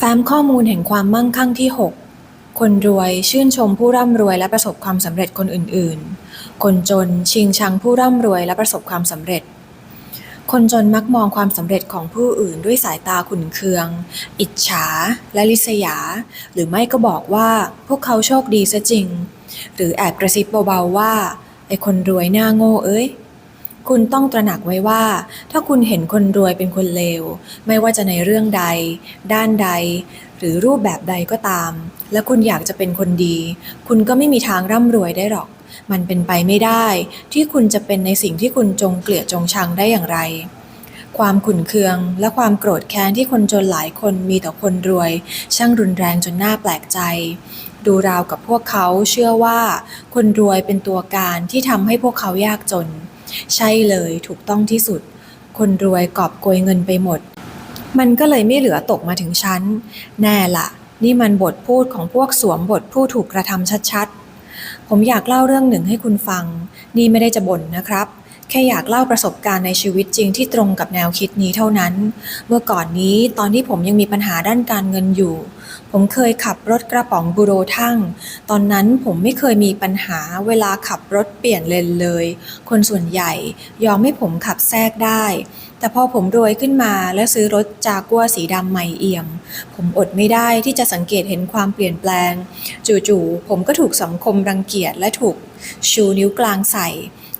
แฟ้มข้อมูลแห่งความมั่งคั่งที่ 6 คนรวยชื่นชมผู้ร่ำรวยและประสบความสำเร็จคนอื่นๆ คนจนชิงชังผู้ร่ำรวยและประสบความสำเร็จ คนจนมักมองความสำเร็จของผู้อื่นด้วยสายตาขุ่นเคือง อิจฉา และลิษยา หรือไม่ก็บอกว่าพวกเขาโชคดีซะจริง หรือแอบกระซิบเบาๆว่าไอ้คนรวยหน้าโง่เอ้ย คุณต้องตระหนักไว้ว่า ถ้าคุณเห็นคนรวยเป็นคนเลว ไม่ว่าจะในเรื่องใด ด้านใด หรือรูปแบบใดก็ตาม และคุณอยากจะเป็นคนดี คุณก็ไม่มีทางร่ำรวยได้หรอก มันเป็นไปไม่ได้ ที่คุณจะเป็นในสิ่งที่คุณจงเกลียดจงชังได้อย่างไร ความขุ่นเคืองและความโกรธแค้นที่คนจนหลายคนมีต่อคนรวย ช่างรุนแรงจนน่าแปลกใจดูราวกับพวกเขาเชื่อว่า คนรวยเป็นตัวการที่ทำให้พวกเขายากจน ใช่เลยถูกต้องที่สุด คนรวยกอบโกยเงินไปหมด มันก็เลยไม่เหลือตกมาถึงฉัน แน่ละนี่มันบทพูดของพวกสวมบทผู้ถูกกระทำชัดๆ ผมอยากเล่าเรื่องหนึ่งให้คุณฟัง นี่ไม่ได้จะบ่นนะครับ แค่อยากเล่าประสบการณ์ในชีวิตจริงที่ตรงกับแนวคิดนี้เท่านั้น เมื่อก่อนนี้ตอนที่ผมยังมีปัญหาด้านการเงินอยู่ ผมเคยขับรถกระป๋องบูโรทั่ง ตอนนั้นผมไม่เคยมีปัญหาเวลาขับรถเปลี่ยนเลนเลย คนส่วนใหญ่ยอมให้ผมขับแทรกได้ แต่พอผมรวยขึ้นมาและซื้อรถจากัวสีดำใหม่เอี่ยม ผมอดไม่ได้ที่จะสังเกตเห็นความเปลี่ยนแปลง จู่ๆผมก็ถูกสังคมรังเกียจและถูกชูนิ้วกลางใส่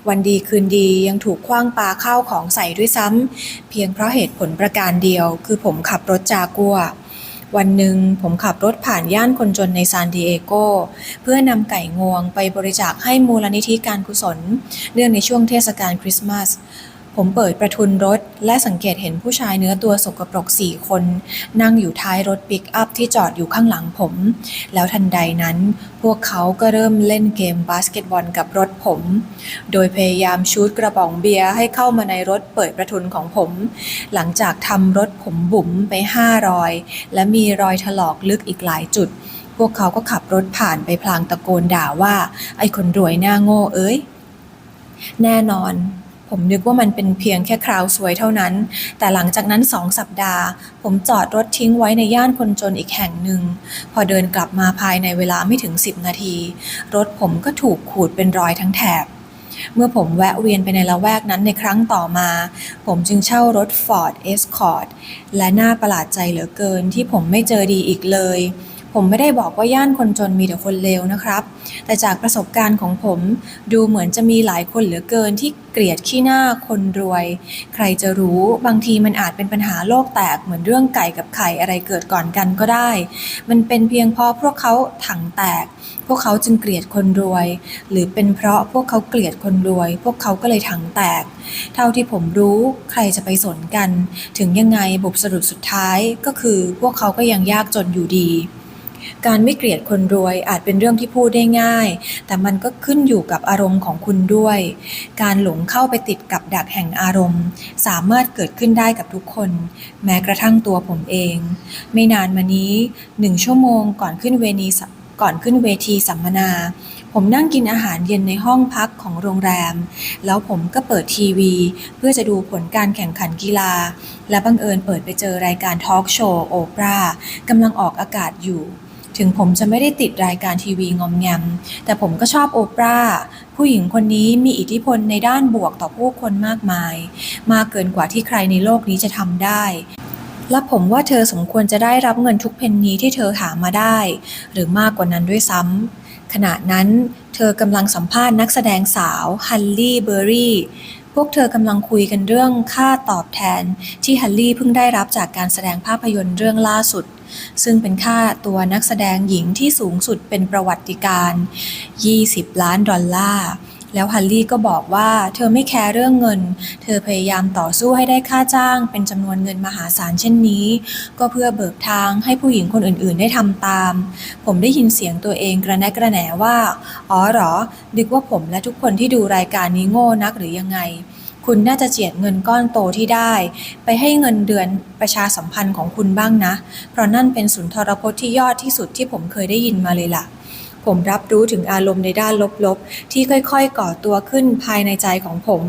วันดีคืนดียังถูกคว้างปาข้าวของใส่ด้วยซ้ำเพียงเพราะเหตุผลประการเดียว คือผมขับรถจากัว วันหนึ่งผมขับรถผ่านย่านคนจนในซานดิเอโก เพื่อนำไก่งวงไปบริจาคให้มูลนิธิการกุศล เนื่องในช่วงเทศกาลคริสต์มาส ผมเปิดประทุนรถ และสังเกตเห็นผู้ชายเนื้อตัวสกปรกสี่คน นั่งอยู่ท้ายรถปิกอัพที่จอดอยู่ข้างหลังผม แล้วทันใดนั้น พวกเขาก็เริ่มเล่นเกมบาสเกตบอลกับรถผม โดยพยายามชูดกระป๋องเบียร์ให้เข้ามาในรถเปิดประทุนของผม หลังจากทำรถผมบุ๋มไปห้ารอย และมีรอยถลอกลึกอีกหลายจุด พวกเขาก็ขับรถผ่านไปพลางตะโกนด่าว่า ไอ้คนรวยหน้าโง่เอ้ยแน่นอน ผมนึกว่ามันเป็นเพียงแค่คราวสวยเท่านั้น แต่หลังจากนั้นสองสัปดาห์ ผมจอดรถทิ้งไว้ในย่านคนจนอีกแห่งหนึ่ง พอเดินกลับมาภายในเวลาไม่ถึง 10 นาที รถผมก็ถูกขูดเป็นรอยทั้งแถบ เมื่อผมแวะเวียนไปในละแวกนั้นในครั้งต่อมา ผมจึงเช่ารถ Ford Escort และน่าประหลาดใจเหลือเกินที่ผมไม่เจอดีอีกเลย ผมไม่ได้บอกว่าย่านคนจนมีแต่คนเลวนะครับ แต่จากประสบการณ์ของผมดูเหมือนจะมีหลายคนเหลือเกินที่เกลียดขี้หน้าคนรวย ใครจะรู้บางทีมันอาจเป็นปัญหาโลกแตกเหมือนเรื่องไก่กับไข่อะไรเกิดก่อนกันก็ได้ มันเป็นเพียงเพราะพวกเขาถังแตก พวกเขาจึงเกลียดคนรวย หรือเป็นเพราะพวกเขาเกลียดคนรวย พวกเขาก็เลยถังแตก เท่าที่ผมรู้ใครจะไปสนกัน ถึงยังไงบทสรุปสุดท้ายก็คือพวกเขาก็ยังยากจนอยู่ดี การไม่เกลียดคนรวยอาจเป็นเรื่องที่พูดได้ง่าย แต่มันก็ขึ้นอยู่กับอารมณ์ของคุณด้วย การหลงเข้าไปติดกับดักแห่งอารมณ์ สามารถเกิดขึ้นได้กับทุกคน แม้กระทั่งตัวผมเอง ไม่นานมานี้หนึ่งชั่วโมงก่อนขึ้นเวทีก่อนขึ้นเวทีสัมมนา ผมนั่งกินอาหารเย็นในห้องพักของโรงแรม แล้วผมก็เปิดทีวี เพื่อจะดูผลการแข่งขันกีฬา และบังเอิญเปิดไปเจอรายการทอล์กโชว์โอปรากำลังออกอากาศอยู่ ถึงผมจะไม่ได้ติดรายการทีวีงอมแงม แต่ผมก็ชอบโอปรา ผู้หญิงคนนี้มีอิทธิพลในด้านบวกต่อผู้คนมากมาย มากเกินกว่าที่ใครในโลกนี้จะทำได้ และผมว่าเธอสมควรจะได้รับเงินทุกเพนนีที่เธอหามาได้ หรือมากกว่านั้นด้วยซ้ำขณะนั้นเธอกำลังสัมภาษณ์นักแสดงสาวฮันลี่เบอร์รี่ พวกเธอกำลังคุยกันเรื่องค่าตอบแทนที่ฮัลลี่เพิ่งได้รับจากการแสดงภาพยนตร์เรื่องล่าสุด ซึ่งเป็นค่าตัวนักแสดงหญิงที่สูงสุดเป็นประวัติการ 20 ล้านดอลลาร์ แล้วฮันลี่ก็บอกว่าเธอไม่แคร์เรื่องเงิน เธอพยายามต่อสู้ให้ได้ค่าจ้าง เป็นจำนวนเงินมหาศาลเช่นนี้ ก็เพื่อเบิกทางให้ผู้หญิงคนอื่นๆ ได้ทำตาม ผมได้ยินเสียงตัวเองกระแนะกระแหนว่า อ๋อเหรอนึกว่าผมและทุกคนที่ดูรายการนี้โง่นักหรือยังไงคุณน่าจะเจียดเงินก้อนโตที่ได้ ไปให้เงินเดือนประชาสัมพันธ์ของคุณบ้างนะ เพราะนั่นเป็นสุนทรพจน์ที่ยอดที่สุดที่ผมเคยได้ยินมาเลยล่ะ ผมรับรู้ถึงอารมณ์ในด้านลบๆ ที่ค่อยๆ ก่อตัวขึ้นภายในใจของผม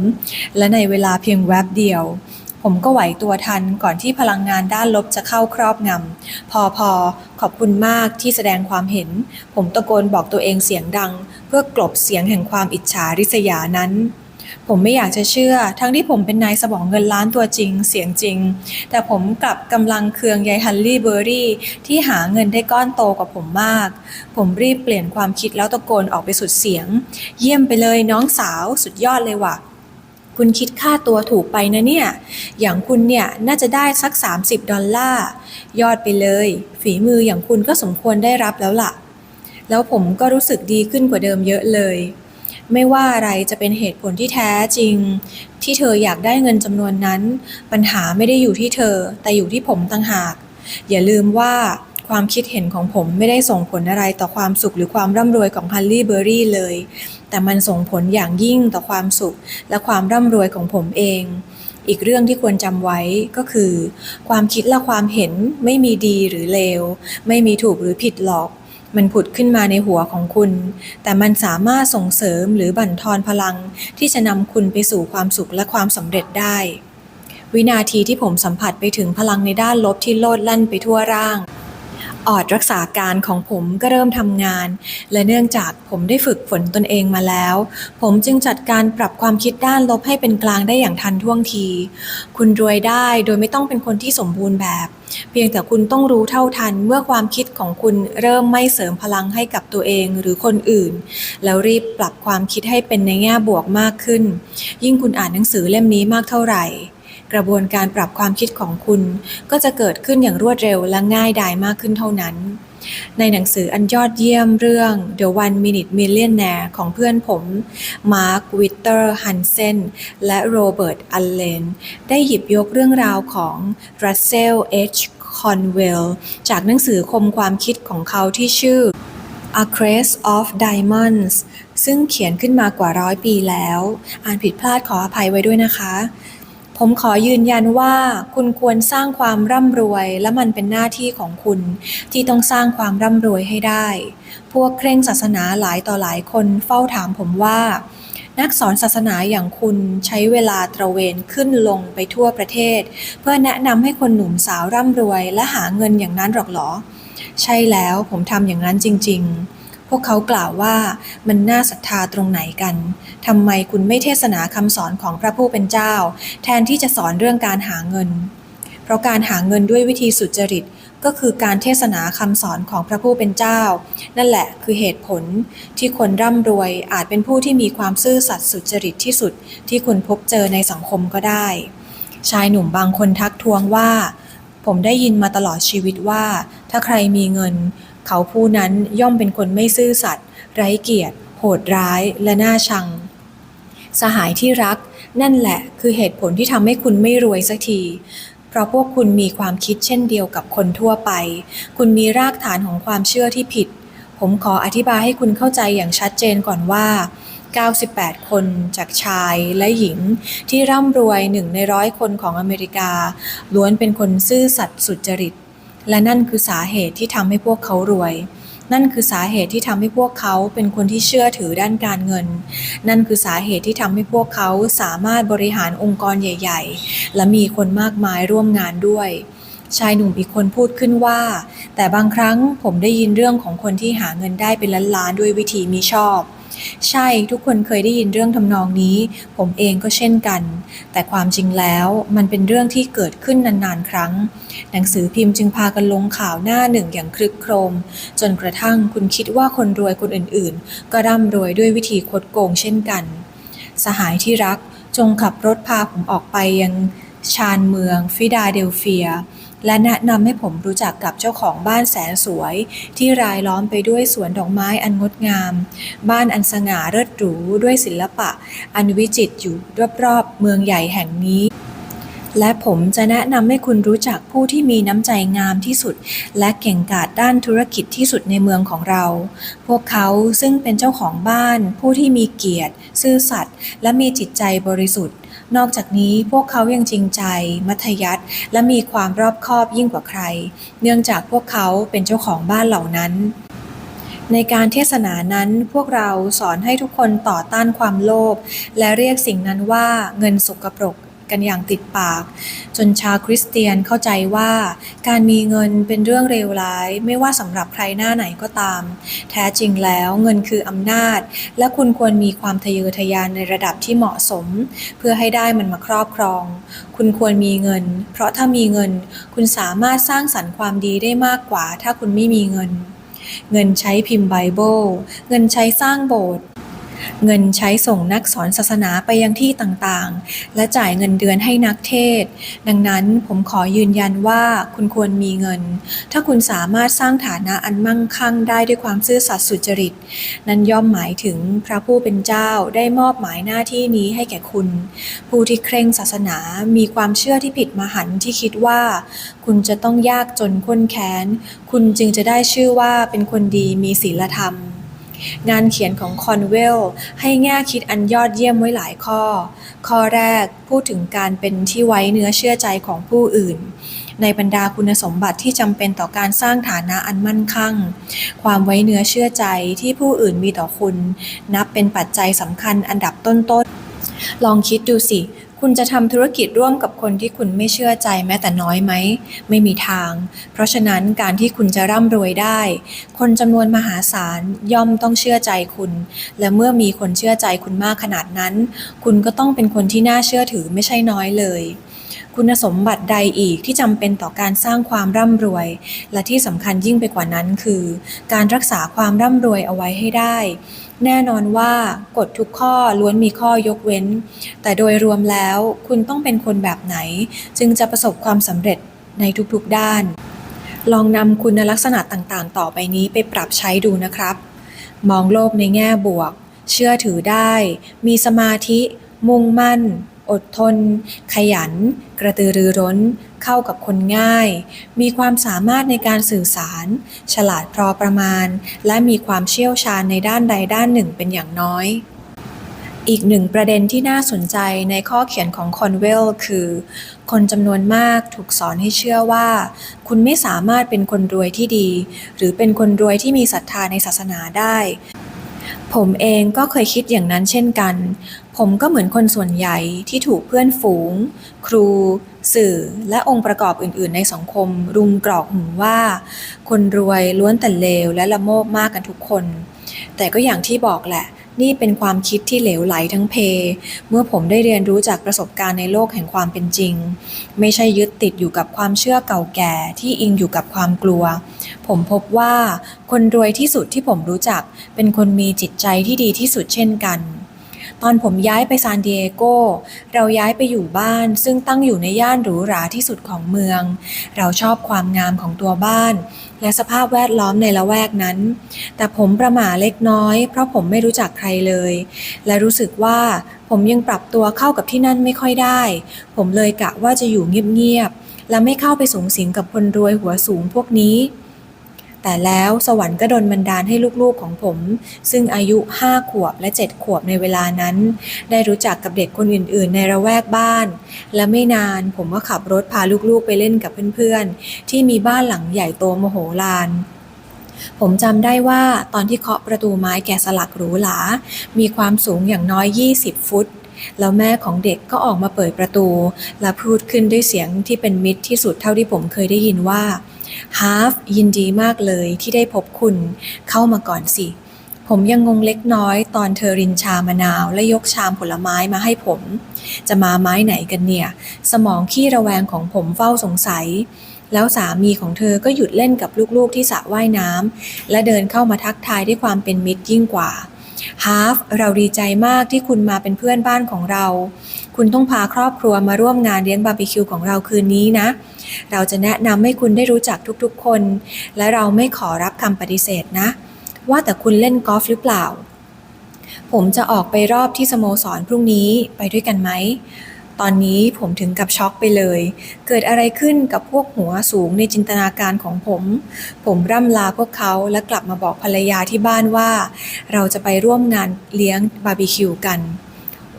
และในเวลาเพียงแวบเดียว ผมก็ไหวตัวทันก่อนที่พลังงานด้านลบจะเข้าครอบงำ พอพอขอบคุณมากที่แสดงความเห็น ผมตะโกนบอกตัวเองเสียงดัง เพื่อกลบเสียงแห่งความอิจฉาริษยานั้น ผมไม่อยากจะเชื่อ ทั้งที่ผมเป็นนายสมองเงินล้านตัวจริง เสียงจริง แต่ผมกลับกำลังเคืองยายฮันลี่เบอร์รี่ที่หาเงินได้ก้อนโตกว่าผมมาก ผมรีบเปลี่ยนความคิดแล้วตะโกนออกไปสุดเสียง เยี่ยมไปเลยน้องสาวสุดยอดเลยว่ะคุณคิดค่าตัวถูกไปนะเนี่ย อย่างคุณเนี่ยน่าจะได้สัก 30 ดอลลาร์ ยอดไปเลย ฝีมืออย่างคุณก็สมควรได้รับแล้วล่ะ แล้วผมก็รู้สึกดีขึ้นกว่าเดิมเยอะเลย ไม่ว่าอะไรจะเป็นเหตุผลที่แท้จริง ที่เธออยากได้เงินจำนวนนั้น ปัญหาไม่ได้อยู่ที่เธอ แต่อยู่ที่ผมต่างหาก อย่าลืมว่าความคิดเห็นของผมไม่ได้ส่งผลอะไรต่อความสุขหรือความร่ำรวยของฮันลี่เบอร์รี่เลย แต่มันส่งผลอย่างยิ่งต่อความสุขและความร่ำรวยของผมเอง อีกเรื่องที่ควรจำไว้ก็คือ ความคิดและความเห็นไม่มีดีหรือเลว ไม่มีถูกหรือผิดหรอก มันผุดขึ้นมาในหัวของคุณ แต่มันสามารถส่งเสริมหรือบั่นทอนพลังที่จะนำคุณไปสู่ความสุขและความสำเร็จได้ วินาทีที่ผมสัมผัสไปถึงพลังในด้านลบที่โลดแล่นไปทั่วร่าง ออดรักษาการของผมก็เริ่มทำงาน และเนื่องจากผมได้ฝึกฝนตนเองมาแล้ว ผมจึงจัดการปรับความคิดด้านลบให้เป็นกลางได้อย่างทันท่วงที คุณรวยได้โดยไม่ต้องเป็นคนที่สมบูรณ์แบบ เพียงแต่คุณต้องรู้เท่าทันเมื่อความคิด ของคุณเริ่มไม่เสริมพลังให้กับตัวเองหรือคนอื่น แล้วรีบปรับความคิดให้เป็นในแง่บวกมากขึ้น ยิ่งคุณอ่านหนังสือเล่มนี้มากเท่าไหร่ กระบวนการปรับความคิดของคุณ ก็จะเกิดขึ้นอย่างรวดเร็วและง่ายดายมากขึ้นเท่านั้น ในหนังสืออันยอดเยี่ยมเรื่อง The One Minute Millionaire ของเพื่อนผม มาร์ค วิตเตอร์ ฮันเซน และโรเบิร์ต อัลเลน ได้หยิบยกเรื่องราวของรัสเซล เอช คอนเวลจากหนังสือคมความคิดของเขาที่ชื่อ A Crest of Diamonds ซึ่งเขียนขึ้นมากว่าร้อยปีแล้ว อ่านผิดพลาดขออภัยไว้ด้วยนะคะ ผมขอยืนยันว่าคุณควรสร้างความร่ำรวย และมันเป็นหน้าที่ของคุณ ที่ต้องสร้างความร่ำรวยให้ได้ พวกเคร่งศาสนาหลายต่อหลายคนเฝ้าถามผมว่า นักสอนศาสนาอย่างคุณใช้เวลาตระเวนขึ้นลงไปทั่วประเทศ เพื่อแนะนำให้คนหนุ่มสาวร่ำรวยและหาเงินอย่างนั้นหรอกหรอ ใช่แล้วผมทำอย่างนั้นจริง ๆพวกเขากล่าวว่ามันน่าศรัทธาตรงไหนกัน ทำไมคุณไม่เทศนาคำสอนของพระผู้เป็นเจ้า แทนที่จะสอนเรื่องการหาเงิน เพราะการหาเงินด้วยวิธีสุจริต ก็คือการเทศนาคำสอนของพระผู้เป็นเจ้า นั่นแหละคือเหตุผลที่คนร่ำรวยอาจเป็นผู้ที่มีความซื่อสัตย์สุจริตที่สุดที่คุณพบเจอในสังคมก็ได้ ชายหนุ่มบางคนทักท้วงว่า ผมได้ยินมาตลอดชีวิตว่า ถ้าใครมีเงิน เขาผู้นั้นย่อมเป็นคนไม่ซื่อสัตย์ไร้เกียรติ โหดร้ายและน่าชัง สหายที่รักนั่นแหละคือเหตุผลที่ทำให้คุณไม่รวยสักที เพราะพวกคุณมีความคิดเช่นเดียวกับคนทั่วไป คุณมีรากฐานของความเชื่อที่ผิด ผมขออธิบายให้คุณเข้าใจอย่างชัดเจนก่อนว่า 98 คนจากชายและหญิง ที่ร่ำรวยหนึ่งในร้อยคนของอเมริกา ล้วนเป็นคนซื่อสัตย์สุจริต และนั่นคือสาเหตุที่ทำให้พวกเขารวย นั่นคือสาเหตุที่ทำให้พวกเขาเป็นคนที่เชื่อถือด้านการเงิน นั่นคือสาเหตุที่ทำให้พวกเขาสามารถบริหารองค์กรใหญ่ ๆ และมีคนมากมายร่วมงานด้วยชายหนุ่มอีกคนพูดขึ้นว่า แต่บางครั้งผมได้ยินเรื่องของคนที่หาเงินได้เป็นล้านๆด้วยวิธีมิชอบ ใช่ทุกคนเคยได้ยินเรื่องทำนองนี้ ผมเองก็เช่นกัน แต่ความจริงแล้วมันเป็นเรื่องที่เกิดขึ้นนานๆ ครั้ง หนังสือพิมพ์จึงพากันลงข่าวหน้าหนึ่งอย่างคลึกโครม จนกระทั่งคุณคิดว่าคนรวยคนอื่นๆ ก็ร่ำรวยด้วยวิธีคดโกงเช่นกัน สหายที่รักจงขับรถพาผมออกไปยังชานเมืองฟิลาเดลเฟีย และแนะนำให้ผมรู้จักกับเจ้าของบ้านแสนสวย ที่รายล้อมไปด้วยสวนดอกไม้อันงดงาม บ้านอันสง่าเลิศหรูด้วยศิลปะ อันวิจิตรอยู่รอบๆเมืองใหญ่แห่งนี้และผมจะแนะนำให้คุณรู้จักผู้ที่มีน้ำใจงามที่สุด และเก่งกาจด้านธุรกิจที่สุดในเมืองของเรา พวกเขาซึ่งเป็นเจ้าของบ้าน ผู้ที่มีเกียรติ ซื่อสัตย์และมีจิตใจบริสุทธิ์ นอกจากนี้พวกเขายังจริงใจ มัธยัติและมีความรอบคอบยิ่งกว่าใคร เนื่องจากพวกเขาเป็นเจ้าของบ้านเหล่านั้น ในการเทศนานั้นพวกเราสอนให้ทุกคนต่อต้านความโลภและเรียกสิ่งนั้นว่าเงินสกปรก กันอย่างติดปาก จนชาวคริสเตียนเข้าใจว่าการมีเงินเป็นเรื่องเลวร้าย ไม่ว่าสำหรับใครหน้าไหนก็ตาม แท้จริงแล้วเงินคืออำนาจ และคุณควรมีความทะเยอทะยานในระดับที่เหมาะสม เพื่อให้ได้มันมาครอบครอง คุณควรมีเงิน เพราะถ้ามีเงิน คุณสามารถสร้างสรรค์ความดีได้มากกว่า ถ้าคุณไม่มีเงินเงินใช้พิมพ์ไบเบิล เงินใช้สร้างโบสถ์ เงินใช้ส่งนักสอนศาสนาไปยังที่ต่างๆ และจ่ายเงินเดือนให้นักเทศ ดังนั้นผมขอยืนยันว่าคุณควรมีเงิน ถ้าคุณสามารถสร้างฐานะอันมั่งคั่งได้ด้วยความซื่อสัตย์สุจริต นั้นย่อมหมายถึงพระผู้เป็นเจ้าได้มอบหมายหน้าที่นี้ให้แก่คุณ ผู้ที่เคร่งศาสนามีความเชื่อที่ผิดมหันที่คิดว่า คุณจะต้องยากจนข้นแค้น คุณจึงจะได้ชื่อว่าเป็นคนดีมีศีลธรรม งานเขียนของคอนเวลให้แง่คิดอันยอดเยี่ยมไว้หลายข้อ ข้อแรกพูดถึงการเป็นที่ไว้เนื้อเชื่อใจของผู้อื่น ในบรรดาคุณสมบัติที่จำเป็นต่อการสร้างฐานะอันมั่นคั่งความไว้เนื้อเชื่อใจที่ผู้อื่นมีต่อคุณ นับเป็นปัจจัยสำคัญอันดับต้นๆลองคิดดูสิ คุณจะทำธุรกิจร่วมกับคนที่คุณไม่เชื่อใจแม้แต่น้อยไหม ไม่มีทาง เพราะฉะนั้นการที่คุณจะร่ำรวยได้ คนจำนวนมหาศาลย่อมต้องเชื่อใจคุณ และเมื่อมีคนเชื่อใจคุณมากขนาดนั้น คุณก็ต้องเป็นคนที่น่าเชื่อถือไม่ใช่น้อยเลย คุณสมบัติใดอีกที่จำเป็นต่อการสร้างความร่ำรวย และที่สำคัญยิ่งไปกว่านั้นคือ การรักษาความร่ำรวยเอาไว้ให้ได้ แน่นอนว่ากฎทุกข้อล้วนมีข้อยกเว้น แต่โดยรวมแล้วคุณต้องเป็นคนแบบไหน จึงจะประสบความสำเร็จในทุกๆด้าน ลองนำคุณลักษณะต่างๆ ต่อไปนี้ไปปรับใช้ดูนะครับ มองโลกในแง่บวก เชื่อถือได้ มีสมาธิ มุ่งมั่น อดทน ขยัน กระตือรือร้น เข้ากับคนง่าย มีความสามารถในการสื่อสาร ฉลาดพอประมาณ และมีความเชี่ยวชาญในด้านใดด้านหนึ่งเป็นอย่างน้อย อีกหนึ่งประเด็นที่น่าสนใจในข้อเขียนของคอนเวลคือ คนจำนวนมากถูกสอนให้เชื่อว่า คุณไม่สามารถเป็นคนรวยที่ดี หรือเป็นคนรวยที่มีศรัทธาในศาสนาได้ผมเองก็เคยคิดอย่างนั้นเช่นกัน ผมก็เหมือนคนส่วนใหญ่ที่ถูกเพื่อนฝูง ครู สื่อ และองค์ประกอบอื่น ๆ ในสังคม รุมกรอกหูว่า คนรวยล้วนแต่เลวและละโมบมากกันทุกคน แต่ก็อย่างที่บอกแหละ นี่เป็นความคิดที่เหลวไหลทั้งเพ เมื่อผมได้เรียนรู้จากประสบการณ์ในโลกแห่งความเป็นจริง ไม่ใช่ยึดติดอยู่กับความเชื่อเก่าแก่ที่อิงอยู่กับความกลัว ผมพบว่าคนรวยที่สุดที่ผมรู้จัก เป็นคนมีจิตใจที่ดีที่สุดเช่นกัน ตอนผมย้ายไปซานดิเอโก เราย้ายไปอยู่บ้าน ซึ่งตั้งอยู่ในย่านหรูหราที่สุดของเมือง เราชอบความงามของตัวบ้าน และสภาพแวดล้อมในละแวกนั้น แต่ผมประหม่าเล็กน้อย เพราะผมไม่รู้จักใครเลย และรู้สึกว่าผมยังปรับตัวเข้ากับที่นั่นไม่ค่อยได้ ผมเลยกะว่าจะอยู่เงียบๆและไม่เข้าไปสูงสิงกับคนรวยหัวสูงพวกนี้ แต่แล้วสวรรค์ก็ดลบันดาลให้ลูกๆของผม ซึ่งอายุ 5 ขวบและ 7 ขวบในเวลานั้น ได้รู้จักกับเด็กคนอื่นๆ ในระแวกบ้าน และไม่นานผมก็ขับรถพาลูกๆไปเล่นกับเพื่อนๆ ที่มีบ้านหลังใหญ่โตมโหฬารผมจำได้ว่าตอนที่เคาะประตูไม้แกะสลักหรูหรา มีความสูงอย่างน้อย 20 ฟุต แล้วแม่ของเด็กก็ออกมาเปิดประตู และพูดขึ้นด้วยเสียงที่เป็นมิตรที่สุดเท่าที่ผมเคยได้ยินว่า ฮาร์ฟยินดีมากเลยที่ได้พบคุณ เข้ามาก่อนสิ ผมยังงงเล็กน้อยตอนเธอรินชามะนาวและยกชามผลไม้มาให้ผม จะมาไม้ไหนกันเนี่ย สมองขี้ระแวงของผมเฝ้าสงสัย แล้วสามีของเธอก็หยุดเล่นกับลูกๆที่สระว่ายน้ำและเดินเข้ามาทักทายด้วยความเป็นมิตรยิ่งกว่าฮาร์ฟเราดีใจมากที่คุณมาเป็นเพื่อนบ้านของเรา คุณต้องพาครอบครัวมาร่วมงานเลี้ยงบาร์บีคิวของเราคืนนี้นะ เราจะแนะนำให้คุณได้รู้จักทุกๆคน และเราไม่ขอรับคำปฏิเสธนะ ว่าแต่คุณเล่นกอล์ฟหรือเปล่า ผมจะออกไปรอบที่สโมสรพรุ่งนี้ไปด้วยกันไหมตอนนี้ผมถึงกับช็อกไปเลย เกิดอะไรขึ้นกับพวกหัวสูงในจินตนาการของผม ผมร่ำลาพวกเขาและกลับมาบอกภรรยาที่บ้านว่า เราจะไปร่วมงานเลี้ยงบาร์บีคิวกัน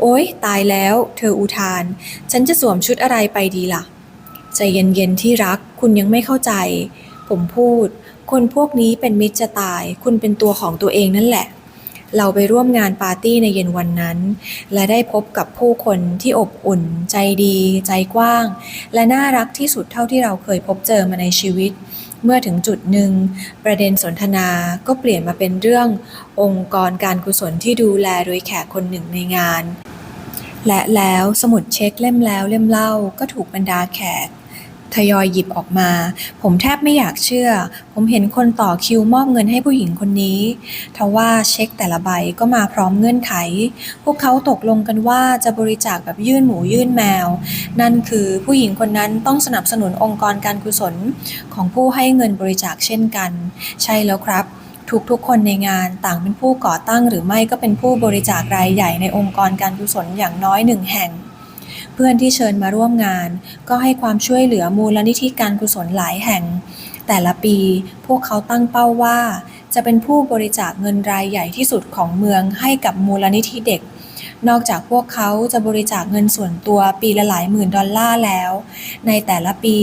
โอ๊ย ตายแล้ว เธออุทาน ฉันจะสวมชุดอะไรไปดีล่ะ ใจเย็นๆที่รัก คุณยังไม่เข้าใจ ผมพูด คนพวกนี้เป็นมิตรจะตาย คุณเป็นตัวของตัวเองนั่นแหละ เราไปร่วมงานปาร์ตี้ในเย็นวันนั้น และได้พบกับผู้คนที่อบอุ่น ใจดี ใจกว้าง และน่ารักที่สุดเท่าที่เราเคยพบเจอมาในชีวิตเมื่อถึงจุดหนึ่ง ประเด็นสนทนาก็เปลี่ยนมาเป็นเรื่อง องค์กรการกุศลที่ดูแลโดยแขกคนหนึ่งในงาน และแล้วสมุดเช็คเล่มแล้วเล่มเล่าก็ถูกบรรดาแขกทยอยหยิบออกมา ผมแทบไม่อยากเชื่อ ผมเห็นคนต่อคิวมอบเงินให้ผู้หญิงคนนี้ทว่าเช็คแต่ละใบก็มาพร้อมเงื่อนไข พวกเขาตกลงกันว่าจะบริจาคแบบยื่นหมูยื่นแมว นั่นคือผู้หญิงคนนั้นต้องสนับสนุนองค์กรการกุศลของผู้ให้เงินบริจาคเช่นกัน ใช่แล้วครับ ทุกๆ คนในงานต่างเป็นผู้ก่อตั้งหรือไม่ก็เป็นผู้บริจาครายใหญ่ในองค์กรการกุศลอย่างน้อยหนึ่งแห่ง เพื่อนที่เชิญมาร่วมงาน ก็ให้ความช่วยเหลือมูลนิธิการกุศลหลายแห่ง แต่ละปีพวกเขาตั้งเป้าว่า จะเป็นผู้บริจาคเงินรายใหญ่ที่สุดของเมืองให้กับมูลนิธิเด็กนอกจากพวกเขาจะบริจาคเงินส่วนตัวปีละหลายหมื่นดอลลาร์แล้ว ในแต่ละปี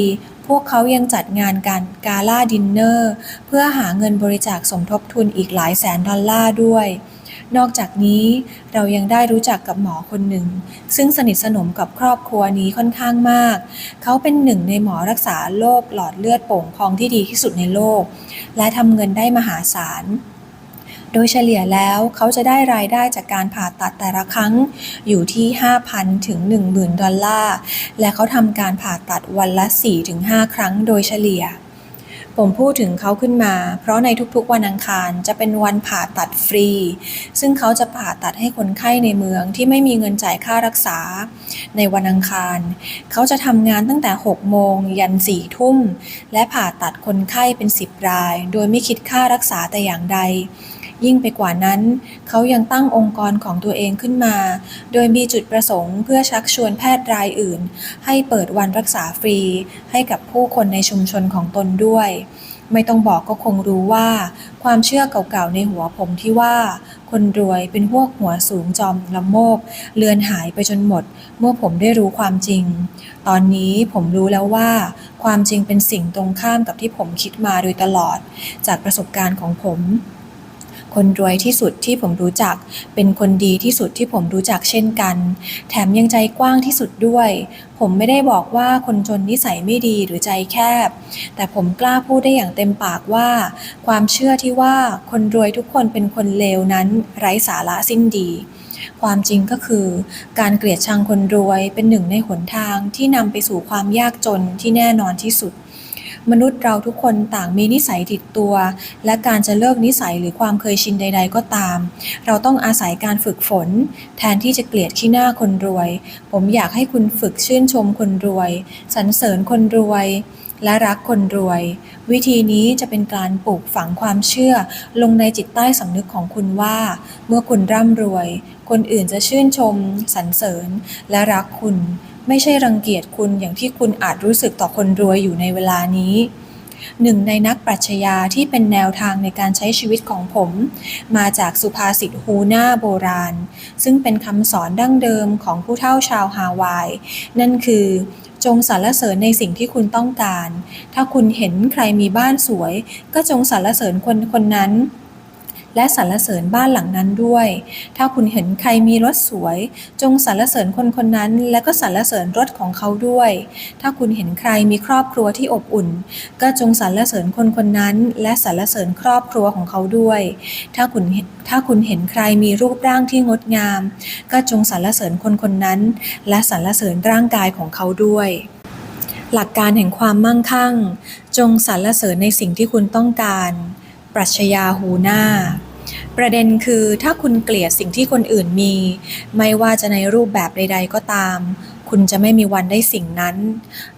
พวกเขายังจัดงานกันกาล่าดินเนอร์ เพื่อหาเงินบริจาคสมทบทุนอีกหลายแสนดอลลาร์ด้วย นอกจากนี้เรายังได้รู้จักกับหมอคนหนึ่ง ซึ่งสนิทสนมกับครอบครัวนี้ค่อนข้างมาก เขาเป็นหนึ่งในหมอรักษาโรคหลอดเลือดโป่งพองที่ดีที่สุดในโลก และทำเงินได้มหาศาล โดยเฉลี่ยแล้วเขาจะได้รายได้จากการผ่าตัดแต่ละครั้งอยู่ที่ 5,000 ถึง 10,000 ดอลลาร์ และเขาทำการผ่าตัดวันละ 4-5 ครั้งโดยเฉลี่ย ผมพูดถึงเขาขึ้นมา เพราะในทุกๆวันอังคารจะเป็นวันผ่าตัดฟรี ซึ่งเขาจะผ่าตัดให้คนไข้ในเมืองที่ไม่มีเงินจ่ายค่ารักษา ในวันอังคาร เขาจะทำงานตั้งแต่ 6 โมง ยัน 4 ทุ่ม และผ่าตัดคนไข้เป็น 10 ราย โดยไม่คิดค่ารักษาแต่อย่างใด ยิ่งไปกว่านั้น เขายังตั้งองค์กรของตัวเองขึ้นมา โดยมีจุดประสงค์เพื่อชักชวนแพทย์รายอื่น ให้เปิดวันรักษาฟรี ให้กับผู้คนในชุมชนของตนด้วย ไม่ต้องบอกก็คงรู้ว่า ความเชื่อเก่าๆในหัวผมที่ว่า คนรวยเป็นพวกหัวสูงจอมละโมบเลือนหายไปจนหมด เมื่อผมได้รู้ความจริง ตอนนี้ผมรู้แล้วว่า ความจริงเป็นสิ่งตรงข้ามกับที่ผมคิดมาโดยตลอด จากประสบการณ์ของผม คนรวยที่สุดที่ผมรู้จัก เป็นคนดีที่สุดที่ผมรู้จักเช่นกัน แถมยังใจกว้างที่สุดด้วย ผมไม่ได้บอกว่าคนจนนิสัยไม่ดีหรือใจแคบ แต่ผมกล้าพูดได้อย่างเต็มปากว่า ความเชื่อที่ว่าคนรวยทุกคนเป็นคนเลวนั้นไร้สาระสิ้นดีความจริงก็คือ การเกลียดชังคนรวยเป็นหนึ่งในหนทางที่นำไปสู่ความยากจนที่แน่นอนที่สุด มนุษย์เราทุกคนต่างมีนิสัยติดตัว และการจะเลิกนิสัยหรือความเคยชินใด ๆ ก็ตาม เราต้องอาศัยการฝึกฝน แทนที่จะเกลียดขี้หน้าคนรวย ผมอยากให้คุณฝึกชื่นชมคนรวยสรรเสริญคนรวย และรักคนรวย วิธีนี้จะเป็นการปลูกฝังความเชื่อ ลงในจิตใต้สำนึกของคุณว่า เมื่อคุณร่ำรวย คนอื่นจะชื่นชม สรรเสริญ และรักคุณ ไม่ใช่รังเกียจคุณอย่างที่คุณอาจรู้สึกต่อคนรวยอยู่ในเวลานี้หนึ่งในนักปรัชญาที่เป็นแนวทางในการใช้ชีวิตของผม มาจากสุภาษิตฮูน่าโบราณ ซึ่งเป็นคำสอนดั้งเดิมของผู้เฒ่าชาวฮาวาย นั่นคือ จงสรรเสริญในสิ่งที่คุณต้องการ ถ้าคุณเห็นใครมีบ้านสวย ก็จงสรรเสริญคนคนนั้น และสรรเสริญบ้านหลังนั้นด้วย ถ้าคุณเห็นใครมีรถสวย จงสรรเสริญคนคนนั้น และก็สรรเสริญรถของเขาด้วย ถ้าคุณเห็นใครมีครอบครัวที่อบอุ่น ก็จงสรรเสริญคนคนนั้น และสรรเสริญครอบครัวของเขาด้วย ถ้าคุณถ้าคุณเห็นใครมีรูปร่างที่งดงาม ก็จงสรรเสริญคนคนนั้น และสรรเสริญร่างกายของเขาด้วย หลักการแห่งความมั่งคั่ง จงสรรเสริญในสิ่งที่คุณต้องการ ปรัชญาฮูน่า ประเด็นคือถ้าคุณเกลียดสิ่งที่คนอื่นมี ไม่ว่าจะในรูปแบบใด ๆ ก็ตาม คุณจะไม่มีวันได้สิ่งนั้น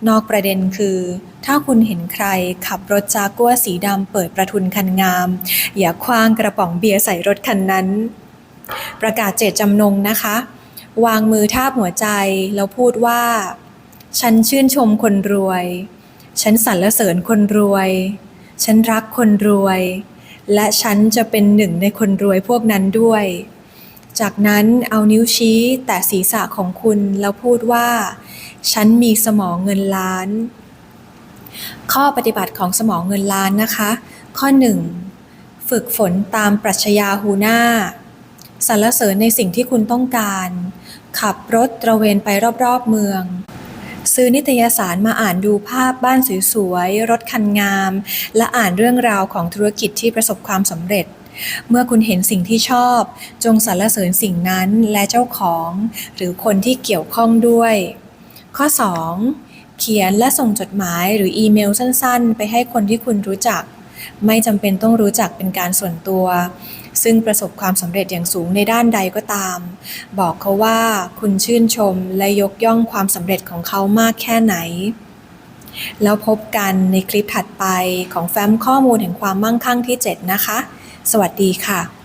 นอกประเด็นคือ ถ้าคุณเห็นใครขับรถจากัวสีดำเปิดประทุนคันงาม อย่าคว้างกระป๋องเบียร์ใส่รถคันนั้น ประกาศเจตจำนงนะคะ วางมือทาบหัวใจแล้วพูดว่า ฉันชื่นชมคนรวย ฉันสรรเสริญคนรวย ฉันรักคนรวย และฉันจะเป็นหนึ่งในคนรวยพวกนั้นด้วย จากนั้นเอานิ้วชี้แตะศีรษะของคุณแล้วพูดว่า ฉันมีสมองเงินล้าน ข้อปฏิบัติของสมองเงินล้านนะคะ ข้อ 1. ฝึกฝนตามปรัชญาฮูน่าสรรเสริญในสิ่งที่คุณต้องการ ขับรถตระเวนไปรอบๆเมือง ซื้อนิตยสารมาอ่านดูภาพบ้านสวยๆ รถคันงาม และอ่านเรื่องราวของธุรกิจที่ประสบความสำเร็จ เมื่อคุณเห็นสิ่งที่ชอบ จงสรรเสริญสิ่งนั้นและเจ้าของ หรือคนที่เกี่ยวข้องด้วย ข้อ 2. เขียนและส่งจดหมายหรืออีเมลสั้นๆ ไปให้คนที่คุณรู้จัก ไม่จำเป็นต้องรู้จักเป็นการส่วนตัว ซึ่งประสบความสำเร็จอย่างสูงในด้านใดก็ตาม บอกเขาว่าคุณชื่นชมและยกย่องความสำเร็จของเขามากแค่ไหน แล้วพบกันในคลิปถัดไปของแฟ้มข้อมูลแห่งความมั่งคั่งที่ 7 นะคะ สวัสดีค่ะ